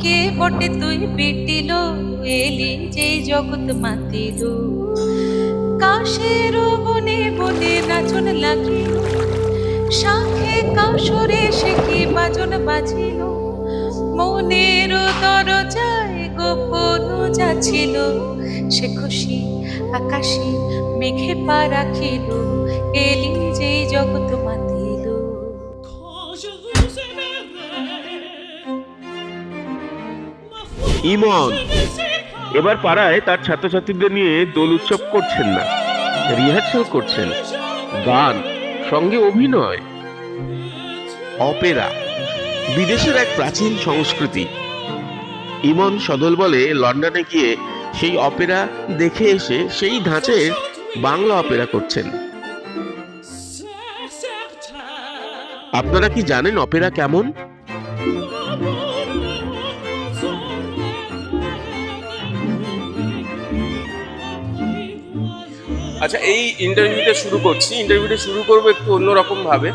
কে বটে তুই পিটিল এলি যে জগৎ মাতিল কাশের বনে বনে নাচন লাগিল শাখে কাসরে সে কি বাজন বাজিল? মনের দরজায় গোপন যাচ্ছিল। সে খুশি, আকাশে মেঘে পা রাখিল। এলি যে জগৎ মাতিল ইমন। এবার পাড়ায় তার ছাত্রছাত্রীদের নিয়ে দোল উৎসব করছেন না রিহার্সাল করছেন গান সঙ্গে অভিনয়। অপেরা বিদেশের এক প্রাচীন সংস্কৃতি। ইমন সদল বলে লন্ডনে গিয়ে সেই অপেরা দেখে এসে সেই ধাঁচের বাংলা অপেরা করছেন। আপনারা কি জানেন অপেরা কেমন? আচ্ছা এই ইন্টারভিউটা শুরু করছি। ইন্টারভিউটা শুরু করব একটু অন্যরকম ভাবে।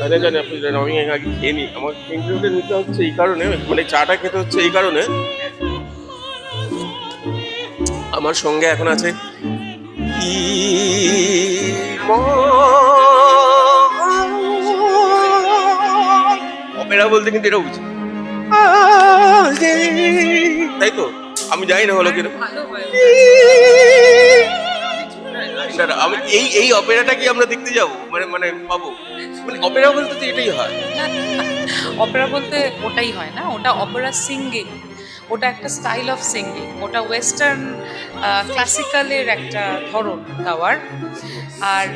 জানি আপনি জানেন, আমি আগে খেয়ে আমার ইন্টারভিউটা নিতে হচ্ছে এই কারণে মানে চাটা খেতে হচ্ছে এই কারণে। আমার সঙ্গে এখন আছে অপেরা বলতে কিন্তু এটা বুঝি। তাই তো? আমি জানি না হলো কিনা না, আমি এই এই অপেরাটা কি আমরা দেখতে যাব? মানে মানে পাবো? মানে অপেরা বলতে তো এটাই হয়। অপেরা বলতে ওটাই হয় না ওটা অপেরা সিঙ্গিং ওটা একটা স্টাইল অফ সিঙ্গিং ওটা ওয়েস্টার্ন ক্লাসিক্যালের একটা ধরন গাওয়ার। আর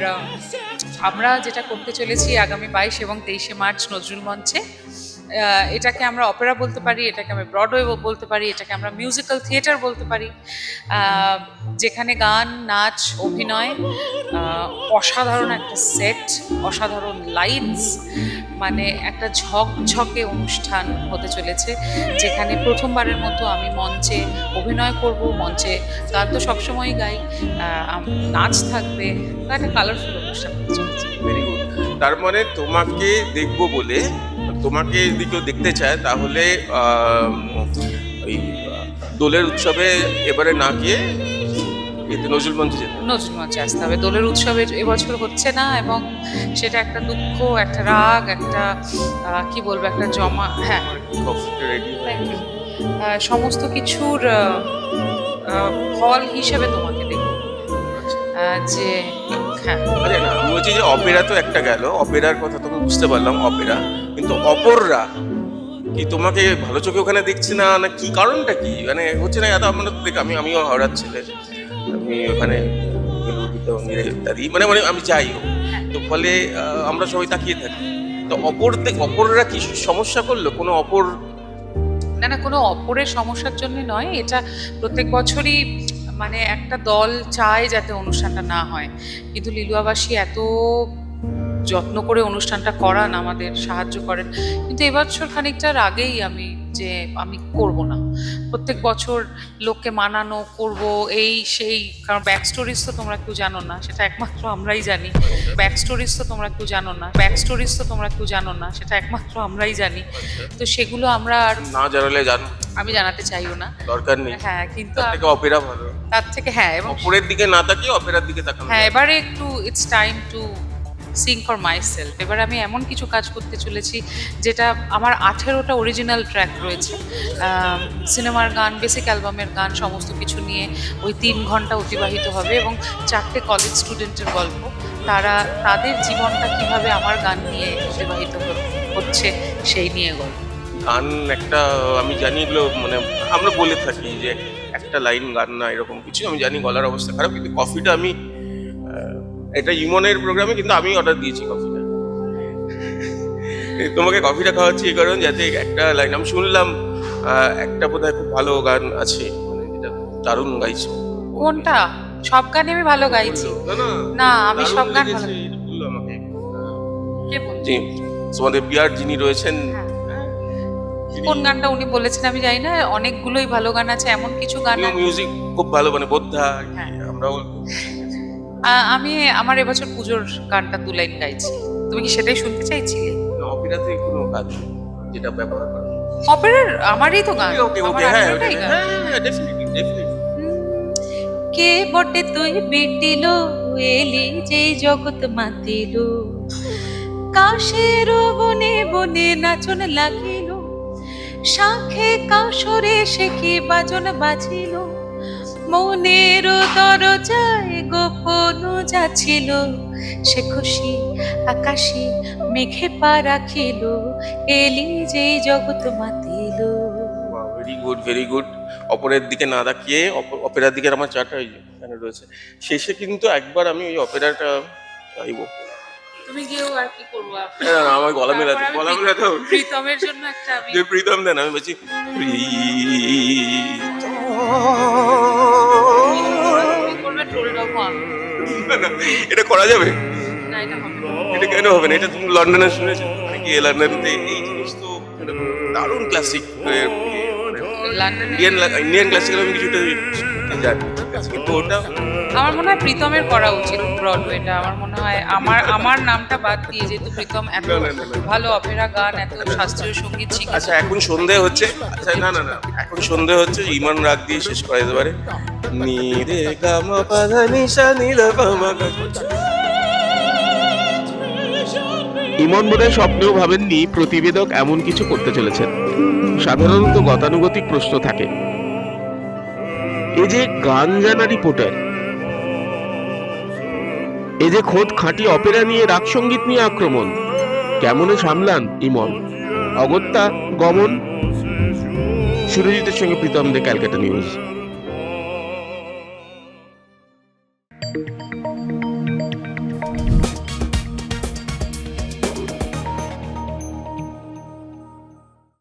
আমরা যেটা করতে চলেছি আগামী বাইশ এবং তেইশে মার্চ নজরুল মঞ্চে এটাকে আমরা অপেরা বলতে পারি, এটাকে আমরা ব্রডওয়ে বলতে পারি, এটাকে আমরা মিউজিক্যাল থিয়েটার বলতে পারি যেখানে গান, নাচ, অভিনয় অসাধারণ একটা সেট অসাধারণ লাইটস মানে একটা ঝকঝকে অনুষ্ঠান হতে চলেছে, যেখানে প্রথমবারের মতো আমি মঞ্চে অভিনয় করব, মঞ্চে গান তো সবসময়ই গাই নাচ থাকবে একটা কালারফুল অনুষ্ঠান হতে চলেছে। তার মানে তোমাকে দেখব বলে তোমাকে যদি কেউ দেখতে চায় তাহলে ওই দোলের উৎসবে এবারে না গিয়ে এতে নজরুল মঞ্চে যেতে নজরুল মঞ্চে আসতে হবে। দোলের উৎসবের এবছর হচ্ছে না এবং সেটা একটা দুঃখ একটা রাগ একটা কি বলব একটা জমা হ্যাঁ। সমস্ত কিছুর ফল হিসেবে তোমাকে দেখব। যে হ্যাঁ। আমি বলছি যে অপেরা তো একটা গেল। অপেরার কথা তো বুঝতে পারলাম অপেরা। কিন্তু অপররা কি তোমাকে ভালো চোখে ওখানে দেখছি না? না, কি কারণটা কি? মানে হচ্ছে না, এত আমরা দেখ, আমি, আমিও হাওড়ার ছেলে। আমি ওখানে ইত্যাদি মানে মানে আমি যাই তো ফলে আমরা সবাই তাকিয়ে থাকি। তো অপর অপররা কি সমস্যা করল? কোনো অপর না না, কোনো অপরের সমস্যার জন্য নয়। এটা প্রত্যেক বছরই মানে একটা দল চায় যাতে অনুষ্ঠানটা না হয়। কিন্তু লিলুয়াবাসী এত যত্ন করে অনুষ্ঠানটা করান আমাদের সাহায্য করেন। কিন্তু এবছর খানিকটার আগেই আমি যে আমি করব না। প্রত্যেক বছর লোককে মানানো করব এই সেই কারণ ব্যাক স্টোরিজ তো তোমরা কেউ জানো না সেটা একমাত্র আমরাই জানি। ব্যাক স্টোরিজ তো তোমরা কেউ জানো না ব্যাক স্টোরিজ তো তোমরা কেউ জানো না সেটা একমাত্র আমরাই জানি। তো সেগুলো আমরা আর না জানালে জানো? আমি জানাতে চাইও না। দরকার নেই। হ্যাঁ কিন্তু তার থেকে অপেরা ভালো। তার থেকে হ্যাঁ এবং অপরের দিকে না তাকিয়ে অপেরার দিকে তাকানো হ্যাঁ এবারে একটু it's time to sing for myself এবার আমি এমন কিছু কাজ করতে চলেছি যেটা আমার আঠেরোটা অরিজিনাল ট্র্যাক রয়েছে। সিনেমার গান বেসিক অ্যালবামের গান, সমস্ত কিছু নিয়ে ওই তিন ঘণ্টা অতিবাহিত হবে এবং চারটে কলেজ স্টুডেন্টের গল্প। তারা, তাদের জীবনটা কীভাবে আমার গান নিয়ে অতিবাহিত হচ্ছে সেই নিয়ে গল্প। গান একটা, আমি জানি এগুলো মানে আমরা বলে থাকি যে একটা লাইন গান না এরকম কিছু, আমি জানি গলার অবস্থা খারাপ, কিন্তু কফিটা আমি এটা ইমনের প্রোগ্রামে কিন্তু আমি অর্ডার দিয়েছি কফিটা তোমাকে কফিটা খাওয়াচ্ছি এই কারণ যাতে একটা লাইন আমি শুনলাম একটা বোধহয় খুব ভালো গান আছে মানে যেটা দারুণ গাইছো। কোনটা? সব গানে আমি ভালো গাইছি। না আমি সব গান ভালো বলল আমাকে। কে বলছে জি তোমাদের পিয়ার যিনি রয়েছেন হ্যাঁ। কোন গানটা উনি বলেছেন আমি জানি না অনেকগুলোই ভালো গান আছে এমন কিছু গান মিউজিক খুব ভালো মানে বোদ্ধা হ্যাঁ। আমরাও আমি আমার এবছর পুজোর গানটা দু লাইন গাইছি। তুমি কি সেটাই শুনতে চাইছিলে? অপেরাতে কোনো কাজ যেটা ব্যবহার করা অপেরার আমারই তো গান। ওকে ওকে হ্যাঁ হ্যাঁ ডেফিনেটলি ডেফিনেটলি কে বটে তুই বিটিল এলি যে জগৎ মাতিল? কাশের বনে বনে নাচন লাগিল। শাখে কাশরে সে কি বাজন বাজিল? মনের দরজায় গোপন যাচ্ছিল সে খুশি আকাশে মেঘে পা রাখিল এলি যে জগৎ মাতিল। ভেরি গুড ভেরি গুড অপরের দিকে না তাকিয়ে অপ- অপেরার দিকে আমার চাটা এখানে রয়েছে। শেষে কিন্তু একবার আমি ওই অপেরাটা গাইবো। তুমি গিয়েও আর কি করব? আমার গলা মেলাতে গলা মেলাতে প্রীতমের জন্য একটা যে প্রীতম দেন আমি বলছি তুমি এটা করা যাবে? এটা কেন হবে না? এটা তুমি লন্ডনে শুনেছো। মানে গিয়ে লন্ডনতে এই জিনিস তো দারুণ ক্লাসিক ইন্ডিয়ান ইন্ডিয়ান ক্লাসিক্যাল আমি কিছুটা জানি। কিন্তু ওটা আমার মনে হয় প্রীতমের করা উচিত ব্রডওয়েটা। আমার মনে হয় আমার আমার নামটা বাদ দিয়ে যেহেতু প্রীতম এত। ভালো অপেরা গান এত শাস্ত্রীয় সংগীত শিখেছে। আচ্ছা এখন সন্ধে হচ্ছে। আচ্ছা না না না। এখন সন্ধে হচ্ছে ইমান রাগ দিয়ে শেষ করা যেতে পারে। নি রে গা মা পা ধা নি সা নি ধা পা মা গা ইমন বোধহয় স্বপ্নেও ভাবেননি প্রতিবেদক এমন কিছু করতে চলেছেন। সাধারণত গতানুগতিক প্রশ্ন থাকে। এই যে গান জানা রিপোর্টার। এ যে খোদ খাঁটি অপেরা নিয়ে রাগ সংগীত নিয়ে আক্রমণ। কেমনে সামলান ইমন? অগত্যা গমন? সুরজিতের সঙ্গে প্রীতম দে ক্যালকাটা নিউজ।